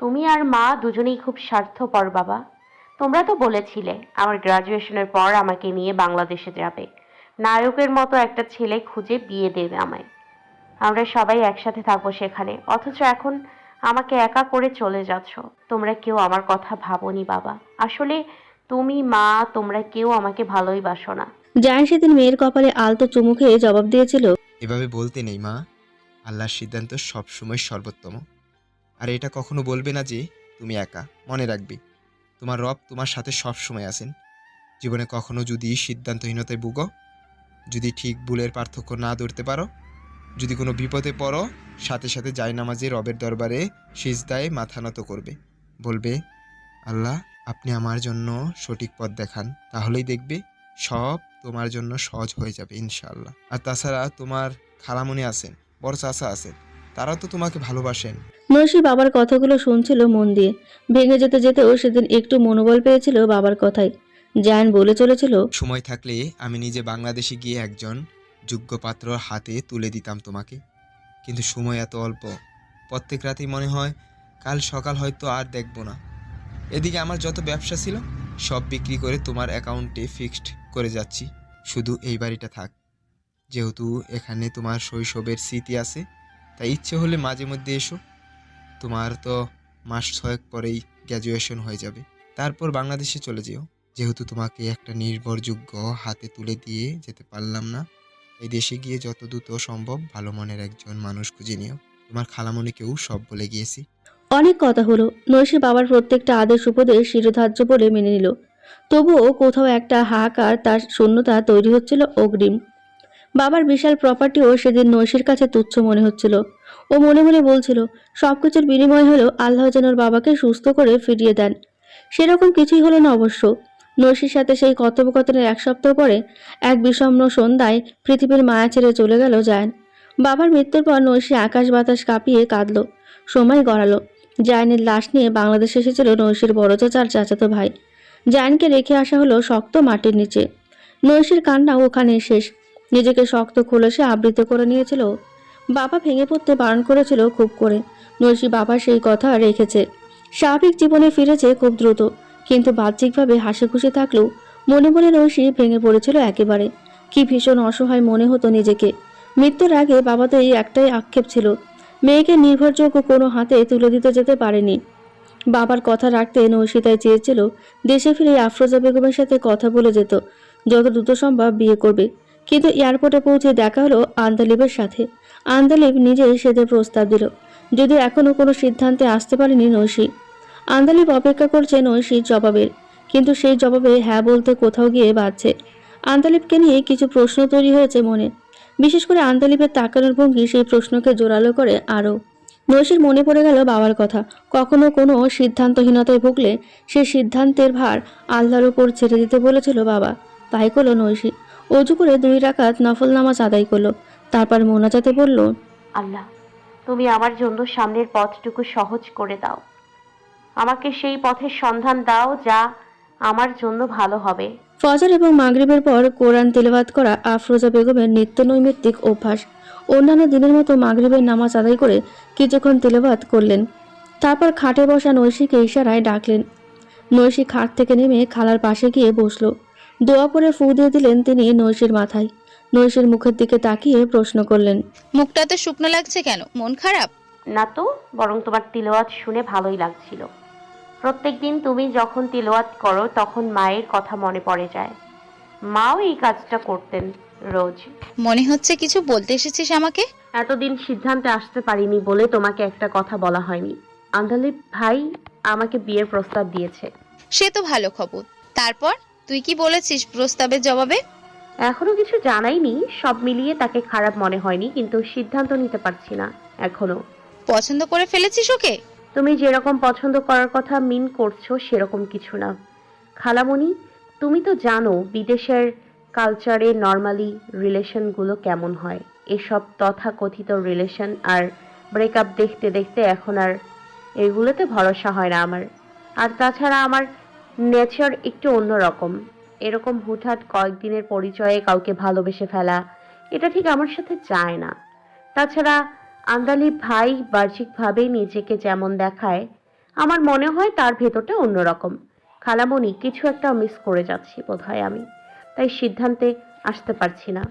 তুমি আর মা দুজনেই খুব স্বার্থপর বাবা। তোমরা তো বলেছিলে আমার গ্রাজুয়েশনের পর আমাকে নিয়ে বাংলাদেশে যাবে। নায়কের মতো একটা ছেলে খুঁজে বিয়ে দেবে আমায়। আমরা সবাই একসাথে থাকব সেখানে অথচ এখন আমাকে একা করে চলে যাচ্ছ। তোমরা কেউ আমার কথা ভাবোনি বাবা। আসলে তুমি মা তোমরা কেউ আমাকে ভালোই বাসো না। জায়ান সেদিন মেয়ের কপালে আলতো চুমু খেয়ে জবাব দিয়েছিল এভাবে বলতে নেই মা। আল্লাহর সিদ্ধান্ত সবসময় সর্বোত্তম। আর এটা কখনো বলবে না যে তুমি একা, মনে রাখবে। তোমার রব তোমার সাথে সব সময় আছেন। জীবনে কখনো যদি সিদ্ধান্তহীনতায় ভুগো, যদি ঠিক ভুলের পার্থক্য না ধরতে পারো, যদি কোনো বিপদে পড়ো, সাথে সাথে যায় নামাজে রবের দরবারে সিজদায় মাথা নত করবে। বলবে, আল্লাহ, আপনি আমার জন্য সঠিক পথ দেখান, তাহলেই দেখবে সব তোমার জন্য সহজ হয়ে যাবে ইনশাআল্লাহ। আর তাছাড়া তোমার খালামণি আছেন, বড় চাচা আছেন তারাও তো তোমাকে ভালোবাসেন। নৈশি বাবার কথাগুলো শুনছিল মন দিয়ে। ভেঙে যেতে যেতেও সেদিন একটু মনোবল পেয়েছিল বাবার কথায়। জায়ান বলে চলেছিল সময় থাকলে আমি নিজে বাংলাদেশে গিয়ে একজন যোগ্য পাত্র হাতে তুলে দিতাম তোমাকে। কিন্তু সময় এত অল্প। প্রত্যেক রাতেই মনে হয় কাল সকাল হয়তো আর দেখব না। এদিকে আমার যত ব্যবসা ছিল সব বিক্রি করে তোমার অ্যাকাউন্টে ফিক্সড করে যাচ্ছি। শুধু এই বাড়িটা থাক। যেহেতু এখানে তোমার শৈশবের স্মৃতি আছে তাই ইচ্ছে হলে মাঝে মধ্যে এসো। তোমার তো মাস ছয়েক পরেই গ্র্যাজুয়েশন হয়ে যাবে। তারপর বাংলাদেশে চলে যেও। যেহেতু তোমাকে একটা নির্ভরযোগ্য হাতে তুলে দিয়ে যেতে পারলাম না এই দেশে গিয়ে যত দ্রুত সম্ভব ভালো মনের একজন মানুষ খুঁজে নিও। তোমার খালামণিকেও সব বলে গিয়েছি। অনেক কথা হলো। নৈশি বাবার প্রত্যেকটা আদেশ উপদেশ শিরোধার্য বলে মেনে নিল। তবুও কোথাও একটা হাহাকার তার শূন্যতা তৈরি হচ্ছিল অগ্রিম। বাবার বিশাল প্রপার্টিও সেদিন নৈশির কাছে তুচ্ছ মনে হচ্ছিল। ও মনে মনে বলছিল, সবকিছুর বিনিময় হলেও আল্লাহ যেন বাবাকে সুস্থ করে ফিরিয়ে দেন। সেরকম কিছুই হলো না অবশ্য। নৈশির সাথে সেই কথোপকথনের এক সপ্তাহ পরে এক বিষণ্ণ সন্ধ্যায় পৃথিবীর মায়া ছেড়ে চলে গেল জায়ান। বাবার মৃত্যুর পর নৈশি আকাশ বাতাস কাঁপিয়ে কাঁদল, সময় গড়ালো। জায়ানের লাশ নিয়ে বাংলাদেশ এসেছিল নৈশির বড় চাচার চাচাতো ভাই। জায়ানকে রেখে আসা হলো শক্ত মাটির নিচে। নৈশির কান্না ওখানে শেষ। নিজেকে শক্ত, খোলসে আবৃত করে নিয়েছিল। বাবা ভেঙে পড়তে বারণ করেছিল খুব করে। নৈশি বাবা সেই কথা রেখেছে। স্বাভাবিক জীবনে ফিরেছে খুব দ্রুত, কিন্তু বাহ্যিকভাবে হাসি খুশি থাকলেও মনে মনে নৈশি ভেঙে পড়েছিল একেবারে। কি ভীষণ অসহায় মনে হতো নিজেকে। মৃত্যুর আগে বাবা তো এই একটাই আক্ষেপ ছিল। মেয়েকে নির্ভরযোগ্য কোনো হাতে তুলে দিতে যেতে পারেনি। বাবার কথা রাখতে নৈশিতায় চেয়েছিল দেশে ফিরে আফরোজা বেগমের সাথে কথা বলে যেত, যত দ্রুত সম্ভব বিয়ে করবে। কিন্তু এয়ারপোর্টে পৌঁছে দেখা হলো আন্দালিবের সাথে। আন্দালিব নিজেই সেদের প্রস্তাব দিল। যদিও এখনও কোনো সিদ্ধান্তে আসতে পারেনি নৈশী। আন্দালিব অপেক্ষা করছে নৈশীর জবাবের। কিন্তু সেই জবাবে হ্যাঁ বলতে কোথাও গিয়ে বাজছে আন্দালিবকে নিয়ে কিছু প্রশ্ন তৈরি হয়েছে মনে। বিশেষ করে আন্দালিবের তাকানোর ভঙ্গি সেই প্রশ্নকে জোরালো করে আরও। নৈশীর মনে পড়ে গেল বাবার কথা। কখনো কোনো সিদ্ধান্তহীনতায় ভুগলে সেই সিদ্ধান্তের ভার আল্লাহর ওপর ছেড়ে দিতে বলেছিল বাবা। তাই করল নৈশি। অজু করে দুই রাকাত নফল নামাজ আদায় করল। তারপর মোনাজাতে বলল আল্লাহ তুমি আমার জন্য সামনের পথটুকু সহজ করে দাও। আমাকে সেই পথের সন্ধান দাও যা আমার জন্য ভালো হবে। ফজর এবং মাগরিবের পর কোরআন তেলাওয়াত করা আফরোজা বেগমের নিত্য নৈমিত্তিক অভ্যাস। অন্যান্য দিনের মতো মাগরিবের নামাজ আদায় করে কিছুক্ষণ তেলাওয়াত করলেন। তারপর খাটে বসা নৈশীকে ইশারায় ডাকলেন। নৈশী খাট থেকে নেমে খালার পাশে গিয়ে বসল। দোয়া পরে ফু দিয়ে দিলেন তিনি নৈশির মাথায়। নৈশির মুখের দিকে তাকিয়ে প্রশ্ন করলেন মুখটা তো শুকনো লাগছে কেন? মন খারাপ? না তো বরং তোমার তিলওয়াত শুনে ভালোই লাগছিল। প্রত্যেকদিন তুমি যখন তিলওয়াত করো তখন মায়ের কথা মনে পড়ে যায়। মাও এই কাজটা করতেন রোজ। মনে হচ্ছে কিছু বলতে এসেছিস আমাকে? এতদিন সিদ্ধান্তে আসতে পারিনি বলে তোমাকে একটা কথা বলা হয়নি। আন্দালিব ভাই আমাকে বিয়ের প্রস্তাব দিয়েছে। সে তো ভালো খবর। তারপর? তুই কি বলেছিস প্রস্তাবের জবাবে? এখনও কিছু জানাইনি সব মিলিয়ে তাকে খারাপ মনে হয়নি কিন্তু সিদ্ধান্ত নিতে পারছি না এখনও। পছন্দ করে ফেলেছিস ওকে? তুমি যেরকম পছন্দ করার কথা মিন করছ সেরকম কিছু না। খালামণি তুমি তো জানো বিদেশের কালচারে নর্মালি রিলেশনগুলো কেমন হয়। এসব তথাকথিত রিলেশন আর ব্রেকআপ দেখতে দেখতে এখন আর এগুলোতে ভরসা হয় না আমার। আর তাছাড়া আমার নেচার একটু অন্যরকম। এরকম হুটহাট কয়েকদিনের পরিচয়ে কাউকে ভালোবেসে ফেলা, এটা ঠিক আমার সাথে যায় না। তাছাড়া আন্দালি ভাই বাহ্যিকভাবে নিজেকে যেমন দেখায়, আমার মনে হয় তার ভেতরটা অন্যরকম। খালামণি, কিছু একটা মিস করে যাচ্ছি বোধহয় আমি, তাই সিদ্ধান্তে আসতে পারছি না।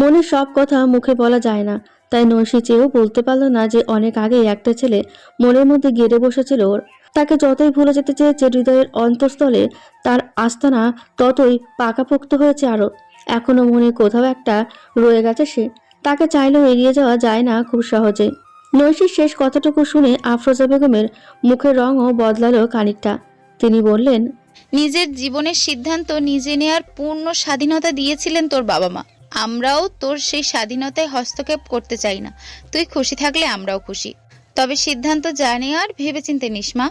মনের সব কথা মুখে বলা যায় না, তাই নৈশি চেয়েও বলতে পারল না যে অনেক আগেই একটা ছেলে মনের মধ্যে গেড়ে বসেছিল ওর। তাকে যতই ভুলে যেতে চেয়েছে হৃদয়ের অন্তঃস্থলে, তার আস্তানা ততই পাকাপোক্ত হয়েছে আরও। এখনও মনে কোথাও একটা রয়ে গেছে সে। তাকে চাইলেও এড়িয়ে যাওয়া যায় না খুব সহজে নৈশির শেষ কথাটুকু শুনে আফরোজা বেগমের মুখের রঙও বদলালো খানিকটা। তিনি বললেন, নিজের জীবনের সিদ্ধান্ত নিজে নেয়ার পূর্ণ স্বাধীনতা দিয়েছিলেন তোর বাবা মা। আমরাও তোর সেই স্বাধীনতায় হস্তক্ষেপ করতে চাই না। তুই খুশি থাকলে আমরাও খুশি। তবে সিদ্ধান্ত যা নেওয়ার ভেবেচিন্তে নিস মা।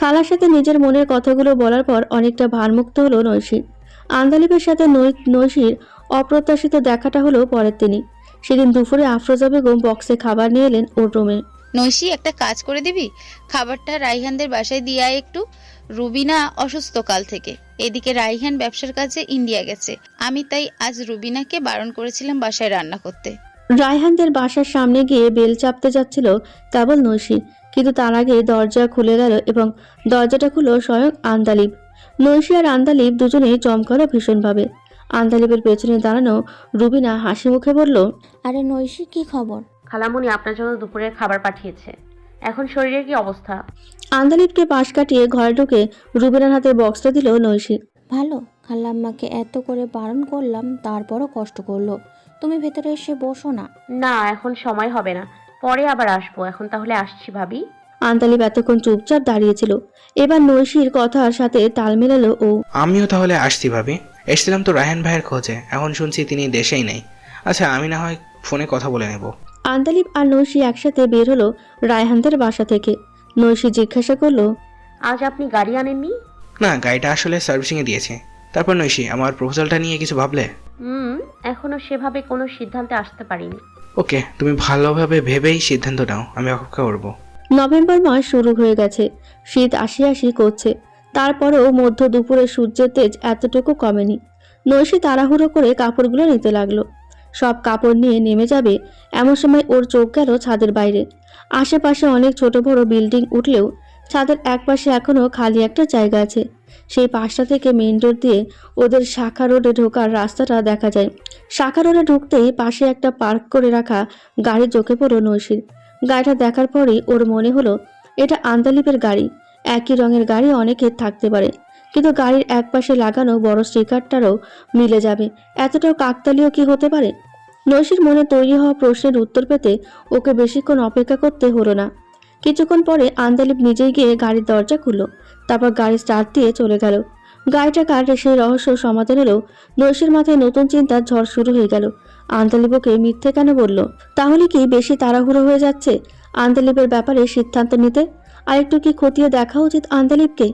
খালার সাথে নিজের মনের কথাগুলো বলার পর অনেকটা ভারমুক্ত হলো নৈশী আন্দালিবের সাথে নৈশীর অপ্রত্যাশিত দেখাটা হলো পরের তিনি সেদিন দুপুরে আফরোজা বেগম বক্সে খাবার নিয়ে এলেন ওর রুমে নৈশি, একটা কাজ করে দিবি? খাবারটা রাইহানদের বাসায় দিয়ে আয় একটু। রুবিনা অসুস্থ কাল থেকে। এদিকে রাইহান ব্যবসার কাজে ইন্ডিয়া গেছে। আমি তাই আজ রুবিনাকে বারণ করেছিলাম বাসায় রান্না করতে। রায়হানদের বাসার সামনে গিয়ে বেল চাপতে যাচ্ছিল কেবল নৈশী। কিন্তু তার আগে দরজা খুলে গেল এবং দরজাটা খুলল স্বয়ং আন্দালিব। নৈশী আর আন্দালিব দুজনেই চমকালো ভীষণভাবে। আন্দালিবের পেছনে দাঁড়ানো রুবিনা হাসি মুখে বলল আরে নৈশি কি খবর? খালামণি আপনার জন্য দুপুরের খাবার পাঠিয়েছে। এখন শরীরের কি অবস্থা? আন্দালিবকে পাশ কাটিয়ে ঘরে ঢুকে রুবিনার হাতে বক্সটা দিল নৈশী। ভালো খালাম্মাকে এত করে বারণ করলাম তারপরও কষ্ট করল। তুমি ভেতরে এসে বসো না। না এখন সময় হবে না। পরে আবার আসব। এখন তাহলে আসছি ভাবি। আন্তালিব এতক্ষণ চুপচাপ দাঁড়িয়েছিল এবার নৈশীর কথার সাথে তাল মেলালো ও আমিও তাহলে আসছি ভাবি। এসেছিলাম তো রায়হান ভাইয়ের খোঁজে। এখন শুনছি তিনি দেশেই নেই। আচ্ছা আমি না হয় ফোনে কথা বলে নেব। আন্তালিব আর নৈশী একসাথে বের হলো রায়হানদের বাসা থেকে। নৈশী জিজ্ঞাসা করল আজ আপনি গাড়ি আনেননি? না গাড়িটা আসলে সার্ভিসিংয়ে দিয়েছে। তারপর নৈশি আমার প্রপোজালটা নিয়ে কিছু ভাবলে? হুম এখনও সেভাবে কোনো সিদ্ধান্তে আসতে পারিনি। ওকে তুমি ভালোভাবে ভেবেই সিদ্ধান্ত নাও আমি অপেক্ষা করব। নভেম্বর মাস শুরু হয়ে গেছে। শীত আসি আসি করছে। তারপরেও মধ্য দুপুরে সূর্যের তেজ এতটুকু কমেনি। নৈশী তাড়াহুড়ো করে কাপড়গুলো নিতে লাগল। সব কাপড় নিয়ে নেমে যাবে এমন সময় ওর চোখ গেল ছাদের বাইরে। আশেপাশে অনেক ছোট বড় বিল্ডিং উঠলেও ছাদের একপাশে এখনও খালি একটা জায়গা আছে। সেই পাশটা থেকে মেইন রোড দিয়ে ওদের শাখা রোডে ঢোকার রাস্তাটা দেখা যায়। শাখা রোডে ঢুকতেই পাশে একটা পার্ক করে রাখা গাড়ি চোখে পড়ল নৈশীর। গাড়িটা দেখার পরেই ওর মনে হলো, এটা আন্দালিপের গাড়ি। একই রঙের গাড়ি অনেকের থাকতে পারে। কিন্তু গাড়ির একপাশে লাগানো বড় স্টিকারটারও মিলে যাবে। এতটাও কাকতালীয় কি হতে পারে? নৈশীর মনে তৈরি হওয়া প্রশ্নের উত্তর পেতে ওকে বেশিক্ষণ অপেক্ষা করতে হলো না। কিছুক্ষণ পরে আন্দালিপ নিজেই গিয়ে গাড়ির দরজা খুলল, তারপর গাড়ি স্টার্ট দিয়ে চলে গেল। গাড়িটা কাটে সেই রহস্য সমাধান হলেও নৈশীর মাথায় নতুন চিন্তার ঝড় শুরু হয়ে গেল। আন্দালিবকে মিথ্যে কেন বলল? তাহলে কি বেশি তাড়াহুড়ো হয়ে যাচ্ছে আন্দালিপের ব্যাপারে সিদ্ধান্ত নিতে? আর একটু কি খতিয়ে দেখা উচিত আন্দালিবকে?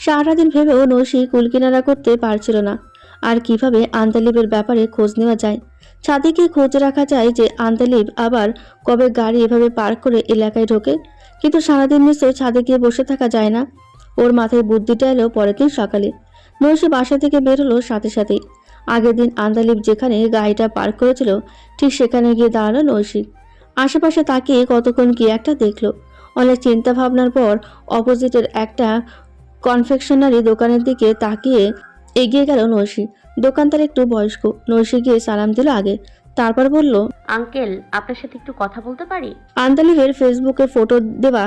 সারাদিন ভেবেও নৈশী কুলকিনারা করতে পারছিল না। আর কীভাবে আন্দালিবের ব্যাপারে খোঁজ নেওয়া যায়? ছাদে গিয়ে খোঁজ রাখা যায় যে আন্দালিব আবার কবে গাড়ি এভাবে পার্ক করে এলাকায় ঢোকে? কিন্তু সারাদিন নিশ্চয় ছাদে গিয়ে বসে থাকা যায় না। ওর মাথায় বুদ্ধিটা এলো পরের দিন সকালে। নৈশী বাসা থেকে বের হলো সাথে সাথেই। আগের দিন আন্দালিব যেখানে গাড়িটা পার্ক করেছিল, ঠিক সেখানে গিয়ে দাঁড়াল নৈশী। আশেপাশে তাকিয়ে কতক্ষণ কি একটা দেখল। অনেক চিন্তা ভাবনার পর অপোজিটের একটা কনফেকশনারি দোকানের দিকে তাকিয়ে এগিয়ে গেল নৈশী। দোকানদার একটু বয়স্ক। নৈশী গিয়ে সালাম দিল আগে। তারপর বলল আঙ্কেল আপনার সাথে একটু কথা বলতে পারি? আন্দালিবের ফেসবুকে ফটো দেওয়া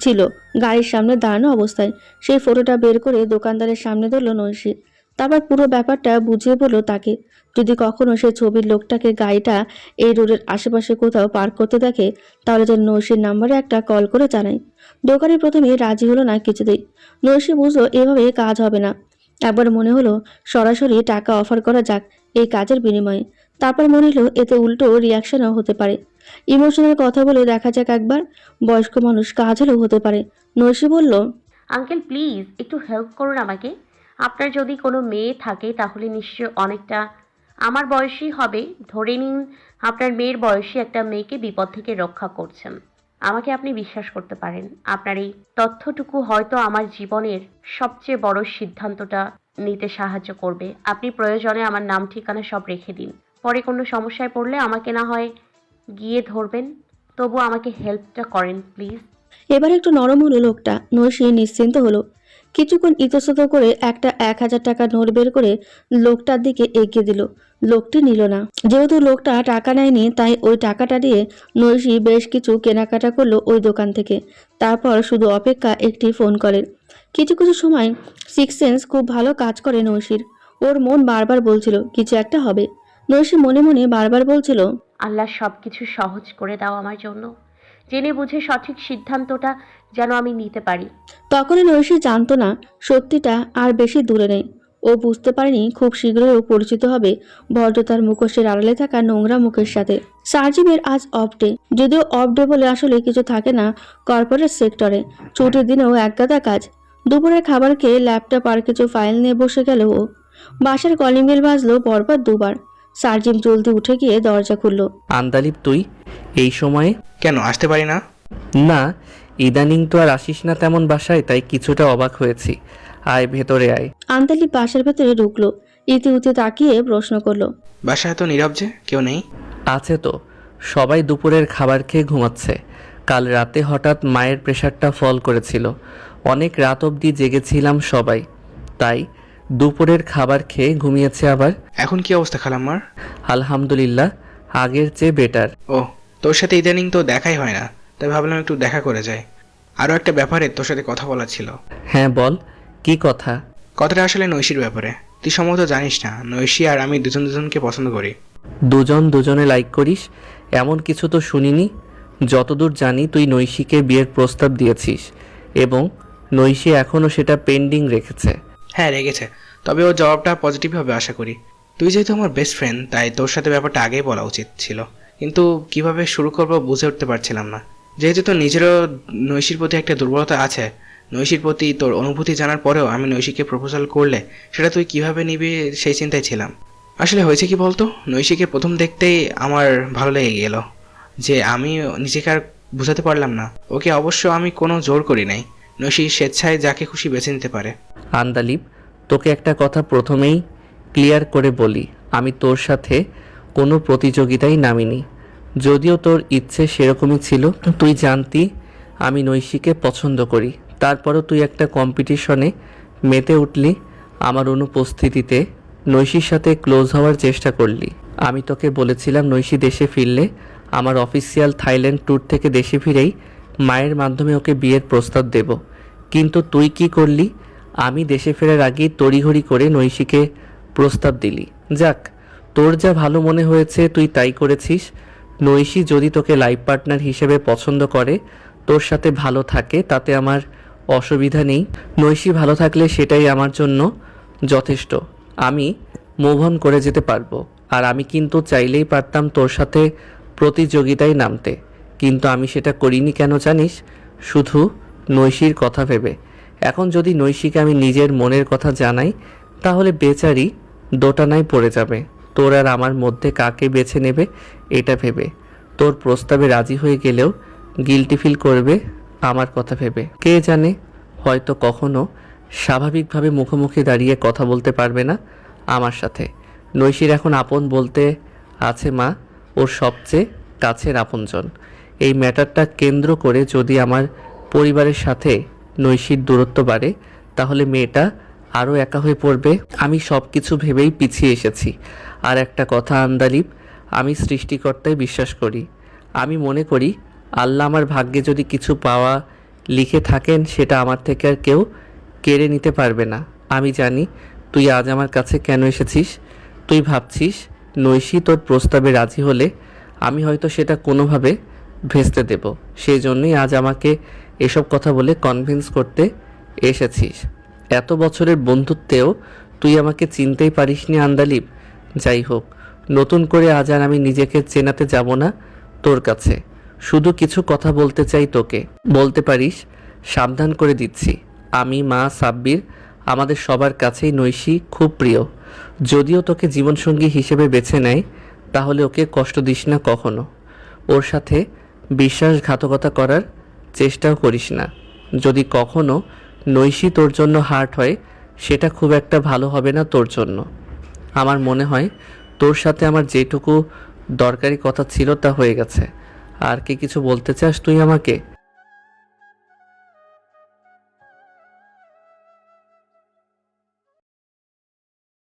ছিল গাড়ির সামনে দাঁড়ানো অবস্থায়। সেই ফটোটা বের করে দোকানদারের সামনে ধরল নৈশী। তারপর পুরো ব্যাপারটা বুঝিয়ে বলল তাকে। যদি কখনো সে ছবির লোকটাকে গাড়িটা এই রোডের আশেপাশে কোথাও পার্ক করতে দেখে তাহলে যেন নৈশীর নাম্বারে একটা কল করে জানায় দোকানি প্রথমে রাজি হলো না কিছুতেই। নৈশী বুঝলো এভাবে কাজ হবে না। একবার মনে হলো সরাসরি টাকা অফার করা যাক এই কাজের বিনিময়ে। তারপর মনে হলো এতে উল্টো রিয়াকশনও হতে পারে। ইমোশনাল কথা বলে দেখা যাক একবার, বয়স্ক মানুষ কাজ হলেও হতে পারে। নৈশী বলল, আঙ্কেল প্লিজ একটু হেল্প করুন আমাকে। আপনার যদি কোনো মেয়ে থাকে, তাহলে নিশ্চয় অনেকটা আমার বয়সী হবে। ধরে নিন, আপনার মেয়ের বয়সী একটা মেয়েকে বিপদ থেকে রক্ষা করছেন। আমাকে আপনি বিশ্বাস করতে পারেন। আপনার এই তথ্যটুকু হয়তো আমার জীবনের সবচেয়ে বড় সিদ্ধান্তটা নিতে সাহায্য করবে। আপনি প্রয়োজনে আমার নাম ঠিকানা সব রেখে দিন। পরে কোনো সমস্যায় পড়লে আমাকে না হয় গিয়ে ধরবেন। তবু আমাকে হেল্পটা করেন, প্লিজ। এবার একটু নরম হলো লোকটা। নৈশি নিশ্চিন্ত হলো। কিছুক্ষণ ইতস্তত করে একটা এক হাজার টাকা নোট বের করে লোকটার দিকে এগিয়ে দিল। লোকটি নিল না। যেহেতু লোকটা টাকা নেয়নি, তাই ওই টাকাটা দিয়ে নৈশি বেশ কিছু কেনাকাটা করল ওই দোকান থেকে। তারপর শুধু অপেক্ষা একটি ফোন কলের কিছু কিছু সময় সিক্স সেন্স খুব ভালো কাজ করে নৈশির। ওর মন বারবার বলছিল, কিছু একটা হবে। নৈশি মনে মনে বারবার বলছিল আল্লাহ সব কিছু সহজ করে দাও আমার জন্য। জেনে বুঝে সঠিক সিদ্ধান্তটা যেন আমি নিতে পারি। তখনই নৈশী জানতো না সত্যিটা আর বেশি দূরে নেই। ও বুঝতে পারেনি খুব শীঘ্রই ও পরিচিত হবে ভদ্রতার মুখোশের আড়ালে থাকা নোংরা মুখের সাথে। সার্জিমের আজ অফ ডে যদিও অফ ডে বলে আসলে কিছু থাকে না কর্পোরেট সেক্টরে। ছুটির দিনেও একগাদা কাজ। দুপুরের খাবার খেয়ে ল্যাপটপ আর কিছু ফাইল নিয়ে বসে গেল ও। বাসার কলিং বেল বাজলো পরপর দুবার। সার্জিম জলদি উঠে গিয়ে দরজা খুললো। আন্দালিব তুই এই সময়ে? কেন আসতে পারি না? না ইদানিং তো আর আসিস না তেমন বাসায় তাই কিছুটা অবাক হয়েছি। আয় ভেতরে আয়। আন্তালি বাসার ভেতরে ঢুকলো। ইতি উতি তাকিয়ে প্রশ্ন করল। বাসায় তো নীরব যে কেউ নেই? আছে তো সবাই দুপুরের খাবার খেয়ে ঘুমাচ্ছে। কাল রাতে হঠাৎ মায়ের প্রেশারটা ফল করেছিল। অনেক রাত অবধি জেগেছিলাম সবাই। তাই দুপুরের খাবার খেয়ে ঘুমিয়েছে আবার। এখন কি অবস্থা খালাম্মার? আলহামদুলিল্লাহ আগের চেয়ে বেটার ও তোর সাথে ইদানিং তো দেখাই হয় না তাই ভাবলাম একটু দেখা করে যাই। আরও একটা ব্যাপারে তোর সাথে কথা বলার ছিল। হ্যাঁ বল কি কথা? কথাটা আসলে নৈশির ব্যাপারে। তুই সম্ভবত জানিস না নৈশি আর আমি দুজন দুজনকে পছন্দ করি। দুজন দুজনে লাইক করিস এমন কিছু তো শুনিনি। যতদূর জানি তুই নৈশিকে বিয়ের প্রস্তাব দিয়েছিস এবং নৈশি এখনও সেটা পেন্ডিং রেখেছে। হ্যাঁ রেগেছে। তবে ওর জবাবটা পজিটিভ হবে আশা করি। তুই যেহেতু আমার বেস্ট ফ্রেন্ড তাই তোর সাথে ব্যাপারটা আগেই বলা উচিত ছিল। কিন্তু কীভাবে শুরু করব বুঝে উঠতে পারছিলাম না। যেহেতু তোর নিজেরও নৈশির প্রতি একটা দুর্বলতা আছে, নৈশির প্রতি তোর অনুভূতি জানার পরেও আমি নৈশিকে প্রপোজাল করলে সেটা তুই কীভাবে নিবি সেই চিন্তায় ছিলাম। আসলে হয়েছে কি বলতো? নৈশিকে প্রথম দেখতেই আমার ভালো লেগে গেল যে আমি নিজেকে আর বুঝাতে পারলাম না। ওকে অবশ্য আমি কোনো জোর করি নাই। নৈশি স্বেচ্ছায় যাকে খুশি বেছে নিতে পারে। আন্দালিব, তোকে একটা কথা প্রথমেই ক্লিয়ার করে বলি, আমি তোর সাথে কোনো প্রতিযোগিতায় নামিনি। যদিও তোর ইচ্ছে সেরকমই ছিল, তুই জানতি আমি নৈশিকে পছন্দ করি। তারপরও তুই একটা কম্পিটিশনে মেতে উঠলি, আমার অনুপস্থিতিতে নৈশির সাথে ক্লোজ হওয়ার চেষ্টা করলি। আমি তোকে বলেছিলাম নৈশি দেশে ফিরলে আমার অফিসিয়াল থাইল্যান্ড ট্যুর থেকে দেশে ফিরেই মায়ের মাধ্যমে ওকে বিয়ের প্রস্তাব দেব। কিন্তু তুই কি করলি? আমি দেশে ফেরার আগেই তড়িঘড়ি করে নৈশিকে প্রস্তাব দিলি। যাক, তোর যা ভালো মনে হয়েছে তুই তাই করেছিস। নৈশি যদি তোকে লাইফ পার্টনার হিসেবে পছন্দ করে, তোর সাথে ভালো থাকে, তাতে আমার অসুবিধা নেই। নৈশি ভালো থাকলে সেটাই আমার জন্য যথেষ্ট। আমি মুভ অন করে যেতে পারব। আর আমি কিন্তু চাইলেই পারতাম তোর সাথে প্রতিযোগিতায় নামতে। কিন্তু আমি সেটা করিনি কেন জানিস? শুধু নৈশির কথা ভেবে। এখন যদি নৈশিকে আমি নিজের মনের কথা জানাই, তাহলে বেচারি দোটানায় পড়ে যাবে। তোর আর আমার মধ্যে কাকে বেছে নেবে, এটা ভেবে। তোর প্রস্তাবে রাজি হয়ে গেলেও গিলটি ফিল করবে, আমার কথা ভেবে। কে জানে, হয়তো কখনো স্বাভাবিকভাবে মুখোমুখি দাঁড়িয়ে কথা বলতে পারবে না আমার সাথে। নৈশির এখন আপন বলতে আছে মা, ওর সবচেয়ে কাছের আপনজন। এই ম্যাটারটা কেন্দ্র করে যদি আমার পরিবারের সাথে নৈশির দূরত্ব বাড়ে, তাহলে মেয়েটা আরও একা হয়ে পড়বে। আমি সব কিছু ভেবেই পিছিয়ে এসেছি। আর একটা কথা, আন্দালিব, আমি সৃষ্টিকর্তায় বিশ্বাস করি। আমি মনে করি, আল্লাহ আমার ভাগ্যে যদি কিছু পাওয়া লিখে থাকেন, সেটা আমার থেকে আর কেউ কেড়ে নিতে পারবে না। আমি জানি, তুই আজ আমার কাছে কেন এসেছিস? তুই ভাবছিস, নৈশি তোর প্রস্তাবে রাজি হলে আমি হয়তো সেটা কোনোভাবে ভেস্তে দেব। সেই জন্যই আজ আমাকে এসব কথা বলে কনভিন্স করতে এসেছিস। এত বছরের বন্ধুত্বেও তুই আমাকে চিনতেই পারিসনি আন্দালিব। যাই হোক, নতুন করে আজ আর আমি নিজেকে চেনাতে যাব না তোর কাছে। শুধু কিছু কথা বলতে চাই তোকে। বলতে পারিস, সাবধান করে দিচ্ছি। আমি, মা, সাব্বির, আমাদের সবার কাছেই নৈশি, খুব প্রিয়। যদিও তোকে জীবনসঙ্গী হিসেবে বেছে নেয়, তাহলে ওকে কষ্ট দিস না কখনো। ওর সাথে বিশ্বাসঘাতকতা করার চেষ্টাও করিস না। যদি কখনো নৈশি তোর জন্য হার্ট হয়, সেটা খুব একটা ভালো হবে না তোর জন্য। আমার মনে হয় তোর সাথে আমার যেটুকু দরকারি কথা ছিল তা হয়ে গেছে। আর কি কিছু বলতে চাস তুই আমাকে?